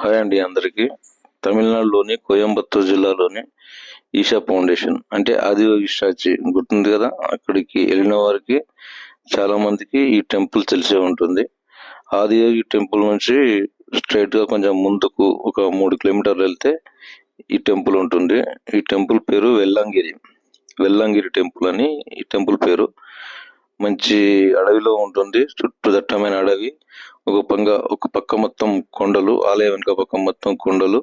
Hi అండి అందరికీ. తమిళనాడులోని కోయంబత్తూర్ జిల్లాలోని ఈషా ఫౌండేషన్ అంటే ఆదియోగి స్టాచ్యూ గుర్తుంది కదా? అక్కడికి వెళ్ళిన వారికి చాలా మందికి ఈ టెంపుల్ తెలిసే ఉంటుంది. ఆదియోగి టెంపుల్ నుంచి స్ట్రైట్గా కొంచెం ముందుకు ఒక మూడు కిలోమీటర్లు వెళ్తే ఈ టెంపుల్ ఉంటుంది. ఈ టెంపుల్ పేరు వెల్లంగిరి. వెల్లంగిరి టెంపుల్ అని ఈ టెంపుల్ పేరు. మంచి అడవిలో ఉంటుంది. చుట్టూ దట్టమైన అడవి. ఒక పంగ ఒక పక్క మొత్తం కొండలు ఆలయం వెనుక పక్క మొత్తం కొండలు.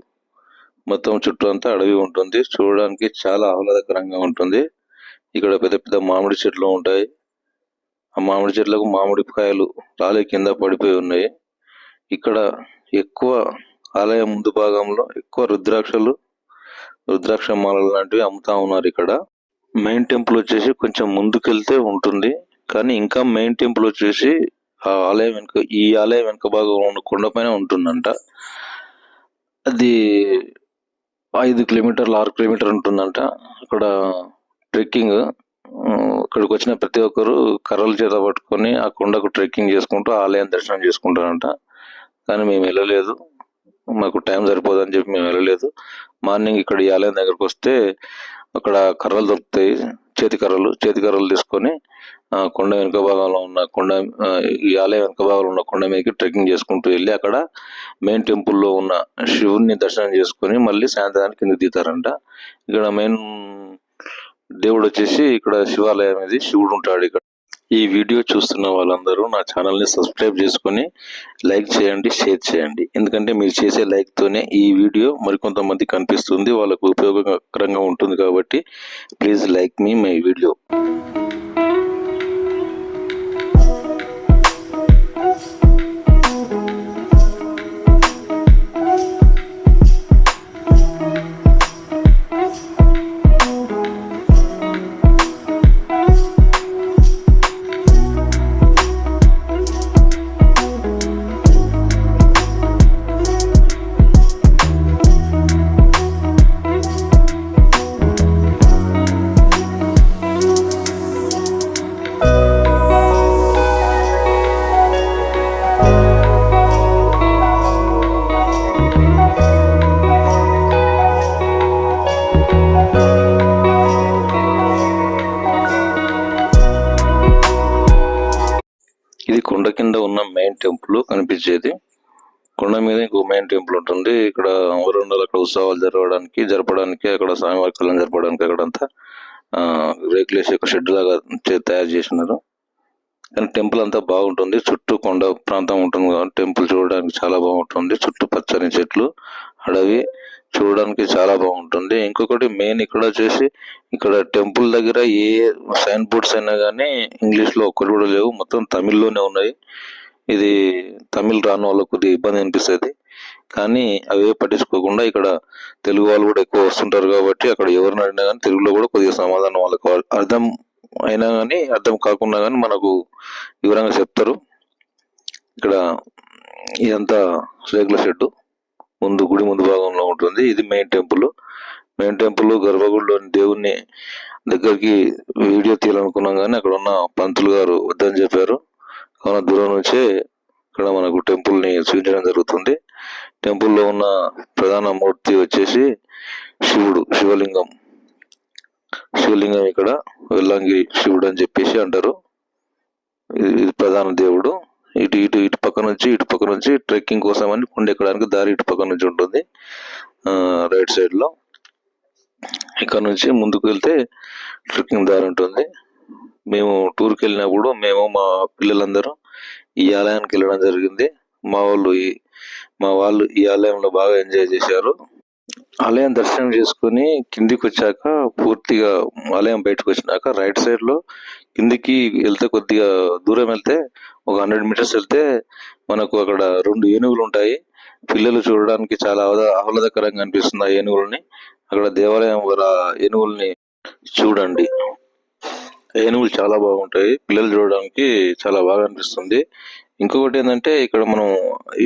మొత్తం చుట్టూ అంతా అడవి ఉంటుంది. చూడడానికి చాలా ఆహ్లాదకరంగా ఉంటుంది. ఇక్కడ పెద్ద పెద్ద మామిడి చెట్లు ఉంటాయి. ఆ మామిడి చెట్లకు మామిడి కాయలు కింద పడిపోయి ఉన్నాయి. ఇక్కడ ఎక్కువ ఆలయం ముందు భాగంలో ఎక్కువ రుద్రాక్షలు రుద్రాక్ష మాలలు లాంటివి అమ్ముతా ఉన్నారు ఇక్కడ. మెయిన్ టెంపుల్ వచ్చేసి కొంచెం ముందుకెళ్తే ఉంటుంది. కానీ ఇంకా మెయిన్ టెంపుల్ వచ్చేసి ఆ ఆలయం వెనుక ఈ ఆలయం వెనుక భాగంలో ఉన్న కొండపైన ఉంటుందంట. అది ఐదు కిలోమీటర్లు ఆరు కిలోమీటర్ ఉంటుందంట. అక్కడ ట్రెక్కింగ్ ఇక్కడికి వచ్చిన ప్రతి ఒక్కరు కర్రలు చేత పట్టుకొని ఆ కొండకు ట్రెక్కింగ్ చేసుకుంటూ ఆలయం దర్శనం చేసుకుంటారంట. కానీ మేము వెళ్ళలేదు. మాకు టైం సరిపోదని చెప్పి మేము వెళ్ళలేదు. మార్నింగ్ ఇక్కడ ఈ ఆలయం దగ్గరకు వస్తే అక్కడ కర్రలు దొరుకుతాయి. చేతి కర్రలు చేతి కర్రలు తీసుకొని ఆ కొండ వెనుక భాగంలో ఉన్న కొండ ఈ ఆలయం వెనుక భాగంలో ఉన్న కొండ మీదకి ట్రెక్కింగ్ చేసుకుంటూ వెళ్ళి అక్కడ మెయిన్ టెంపుల్లో ఉన్న శివుణ్ణి దర్శనం చేసుకొని మళ్ళీ సాయంత్రానికి కిందకి దిగుతారంట. ఇక్కడ మెయిన్ దేవుడు వచ్చేసి ఇక్కడ శివాలయం ఇది శివుడు ఉంటాడు ఇక్కడ. ఈ వీడియో చూస్తున్న వాళ్ళందరూ నా ఛానల్ని సబ్స్క్రైబ్ చేసుకొని లైక్ చేయండి షేర్ చేయండి. ఎందుకంటే మీరు చేసే లైక్ తోనే ఈ వీడియో మరికొంతమంది కనిపిస్తుంది వాళ్ళకు ఉపయోగకరంగా ఉంటుంది కాబట్టి ప్లీజ్ లైక్ మీ మై వీడియో. మెయిన్ టెంపుల్ కనిపించేది. కొండ మీద ఇంకో మెయిన్ టెంపుల్ ఉంటుంది. ఇక్కడ వరండల్ అక్కడ ఉత్సవాలు జరగడానికి జరపడానికి అక్కడ స్వామివారి కళ్యాణం జరపడానికి అక్కడంతా ఆ, రేకులేసి ఒక షెడ్ లాగా తయారు చేసినారు. కానీ టెంపుల్ అంతా బాగుంటుంది. చుట్టూ కొండ ప్రాంతం ఉంటుంది కాబట్టి టెంపుల్ చూడడానికి చాలా బాగుంటుంది. చుట్టూ పచ్చని చెట్లు అడవి చూడడానికి చాలా బాగుంటుంది. ఇంకొకటి మెయిన్ ఇక్కడ వచ్చేసి ఇక్కడ టెంపుల్ దగ్గర ఏ సైన్ బోర్డ్స్ అయినా కానీ ఇంగ్లీష్లో కూడా లేవు. మొత్తం తమిళ్ళోనే ఉన్నాయి. ఇది తమిళ్ రాని వాళ్ళకు కొద్దిగా ఇబ్బంది అనిపిస్తుంది. కానీ అవే పట్టించుకోకుండా ఇక్కడ తెలుగు వాళ్ళు కూడా ఎక్కువ వస్తుంటారు కాబట్టి అక్కడ ఎవరిని అడిగినా కానీ తెలుగులో కూడా కొద్దిగా సమాధానం వాళ్ళకి అర్థం అయినా కానీ అర్థం కాకుండా కానీ మనకు వివరంగా చెప్తారు. ఇక్కడ ఇదంతా రేకుల షెడ్డు. ముందు గుడి ముందు భాగంలో ఉంటుంది. ఇది మెయిన్ టెంపుల్. మెయిన్ టెంపుల్ గర్భగుడిలోని దేవుణ్ణి దగ్గరికి వీడియో తీయాలనుకున్నాం కానీ అక్కడ ఉన్న పంతులు గారు వద్దని చెప్పారు. మన దూరం నుంచే ఇక్కడ మనకు టెంపుల్ని చూపించడం జరుగుతుంది. టెంపుల్లో ఉన్న ప్రధాన మూర్తి వచ్చేసి శివుడు శివలింగం. శివలింగం ఇక్కడ వెల్లంగిరి శివుడు అని చెప్పేసి అంటారు. ఇది ప్రధాన దేవుడు. ఇటు ఇటు ఇటు పక్క నుంచి ఇటు పక్క నుంచి ట్రెక్కింగ్ కోసం అని కొండ ఎక్కడానికి దారి ఇటు పక్క నుంచి ఉంటుంది. రైట్ సైడ్లో. ఇక్కడ నుంచి ముందుకు వెళ్తే ట్రెక్కింగ్ దారి ఉంటుంది. మేము టూర్కి వెళ్ళినప్పుడు మేము మా పిల్లలందరూ ఈ ఆలయానికి వెళ్ళడం జరిగింది. మా వాళ్ళు ఈ మా వాళ్ళు ఈ ఆలయంలో బాగా ఎంజాయ్ చేశారు. ఆలయం దర్శనం చేసుకుని కిందికి వచ్చాక పూర్తిగా ఆలయం బయటకు వచ్చినాక రైట్ సైడ్లో కిందికి వెళ్తే కొద్దిగా దూరం వెళ్తే ఒక హండ్రెడ్ మీటర్స్ వెళ్తే మనకు అక్కడ రెండు ఏనుగులు ఉంటాయి. పిల్లలు చూడడానికి చాలా ఆహ్లాదకరంగా అనిపిస్తుంది ఆ ఏనుగులని. అక్కడ దేవాలయం గల ఏనుగుల్ని చూడండి. ఏనుగులు చాలా బాగుంటాయి. పిల్లలు చూడడానికి చాలా బాగా అనిపిస్తుంది. ఇంకొకటి ఏంటంటే ఇక్కడ మనం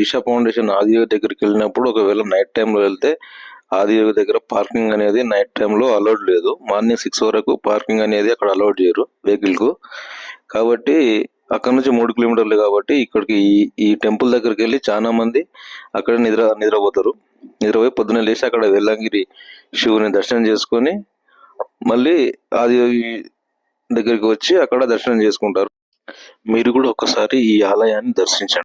ఈషా ఫౌండేషన్ ఆదియోగ దగ్గరికి వెళ్ళినప్పుడు ఒకవేళ నైట్ టైంలో వెళ్తే ఆదియోగ దగ్గర పార్కింగ్ అనేది నైట్ టైంలో అలౌడ్ లేదు. మార్నింగ్ సిక్స్ వరకు పార్కింగ్ అనేది అక్కడ అలౌడ్ చేయరు వెహికల్కు. కాబట్టి అక్కడ నుంచి మూడు కిలోమీటర్లు కాబట్టి ఇక్కడికి ఈ టెంపుల్ దగ్గరికి వెళ్ళి చాలా మంది అక్కడ నిద్ర నిద్రపోతారు. నిద్రపోయి పొద్దున లేచి అక్కడ వెల్లంగిరి శివుని దర్శనం చేసుకొని మళ్ళీ ఆది దగ్గరికి వచ్చి అక్కడ దర్శనం చేసుకుంటారు. మీరు కూడా ఒకసారి ఈ ఆలయాన్ని దర్శించండి.